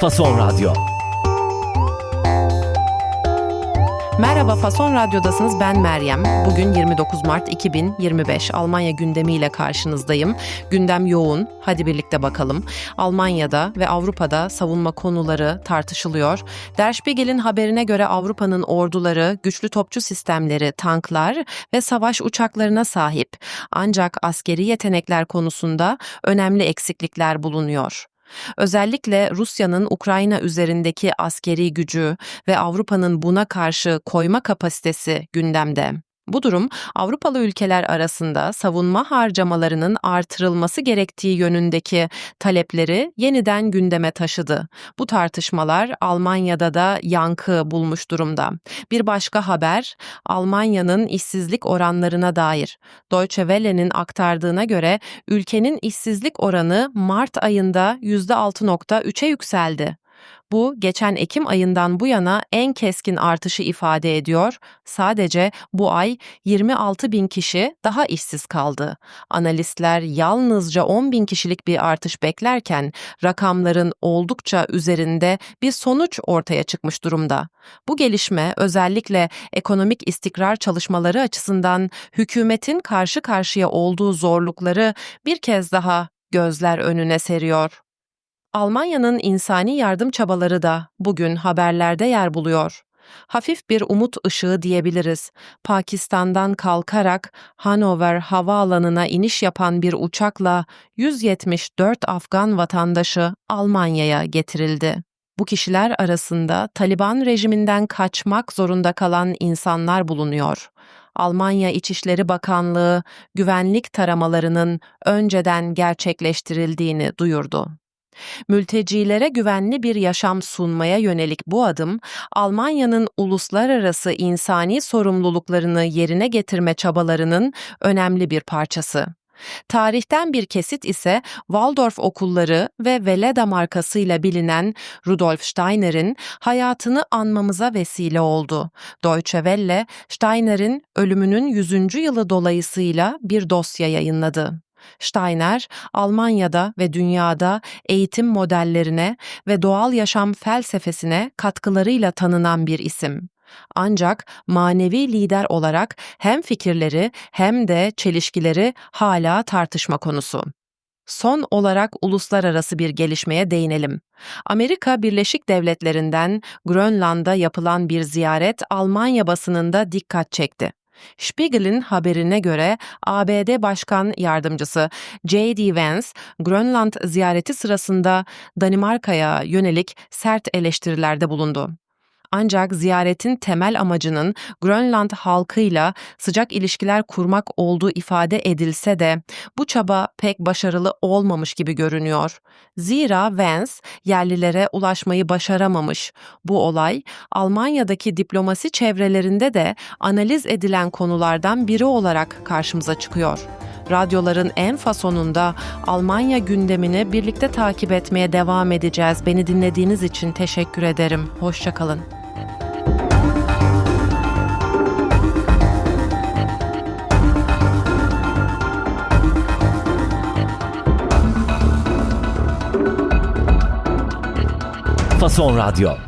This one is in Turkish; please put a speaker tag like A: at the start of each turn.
A: Fason Radyo.
B: Merhaba Fason Radyo'dasınız ben Meryem. Bugün 29 Mart 2025 Almanya gündemiyle karşınızdayım. Gündem yoğun. Hadi birlikte bakalım. Almanya'da ve Avrupa'da savunma konuları tartışılıyor. Der Spiegel'in haberine göre Avrupa'nın orduları güçlü topçu sistemleri, tanklar ve savaş uçaklarına sahip. Ancak askeri yetenekler konusunda önemli eksiklikler bulunuyor. Özellikle Rusya'nın Ukrayna üzerindeki askeri gücü ve Avrupa'nın buna karşı koyma kapasitesi gündemde. Bu durum Avrupalı ülkeler arasında savunma harcamalarının artırılması gerektiği yönündeki talepleri yeniden gündeme taşıdı. Bu tartışmalar Almanya'da da yankı bulmuş durumda. Bir başka haber Almanya'nın işsizlik oranlarına dair. Deutsche Welle'nin aktardığına göre ülkenin işsizlik oranı Mart ayında %6.3'e yükseldi. Bu geçen Ekim ayından bu yana en keskin artışı ifade ediyor. Sadece bu ay 26 bin kişi daha işsiz kaldı. Analistler yalnızca 10 bin kişilik bir artış beklerken rakamların oldukça üzerinde bir sonuç ortaya çıkmış durumda. Bu gelişme özellikle ekonomik istikrar çalışmaları açısından hükümetin karşı karşıya olduğu zorlukları bir kez daha gözler önüne seriyor. Almanya'nın insani yardım çabaları da bugün haberlerde yer buluyor. Hafif bir umut ışığı diyebiliriz. Pakistan'dan kalkarak Hanover havaalanına iniş yapan bir uçakla 174 Afgan vatandaşı Almanya'ya getirildi. Bu kişiler arasında Taliban rejiminden kaçmak zorunda kalan insanlar bulunuyor. Almanya İçişleri Bakanlığı güvenlik taramalarının önceden gerçekleştirildiğini duyurdu. Mültecilere güvenli bir yaşam sunmaya yönelik bu adım, Almanya'nın uluslararası insani sorumluluklarını yerine getirme çabalarının önemli bir parçası. Tarihten bir kesit ise Waldorf okulları ve Veleda markasıyla bilinen Rudolf Steiner'in hayatını anmamıza vesile oldu. Deutsche Welle, Steiner'in ölümünün 100. yılı dolayısıyla bir dosya yayınladı. Steiner, Almanya'da ve dünyada eğitim modellerine ve doğal yaşam felsefesine katkılarıyla tanınan bir isim. Ancak manevi lider olarak hem fikirleri hem de çelişkileri hala tartışma konusu. Son olarak uluslararası bir gelişmeye değinelim. Amerika Birleşik Devletleri'nden Grönland'a yapılan bir ziyaret Almanya basınında dikkat çekti. Spiegel'in haberine göre ABD Başkan Yardımcısı J.D. Vance, Grönland ziyareti sırasında Danimarka'ya yönelik sert eleştirilerde bulundu. Ancak ziyaretin temel amacının Grönland halkıyla sıcak ilişkiler kurmak olduğu ifade edilse de bu çaba pek başarılı olmamış gibi görünüyor. Zira Vance yerlilere ulaşmayı başaramamış. Bu olay Almanya'daki diplomasi çevrelerinde de analiz edilen konulardan biri olarak karşımıza çıkıyor. Radyoların en fasonunda Almanya gündemini birlikte takip etmeye devam edeceğiz. Beni dinlediğiniz için teşekkür ederim. Hoşçakalın.
A: Fason Radyo.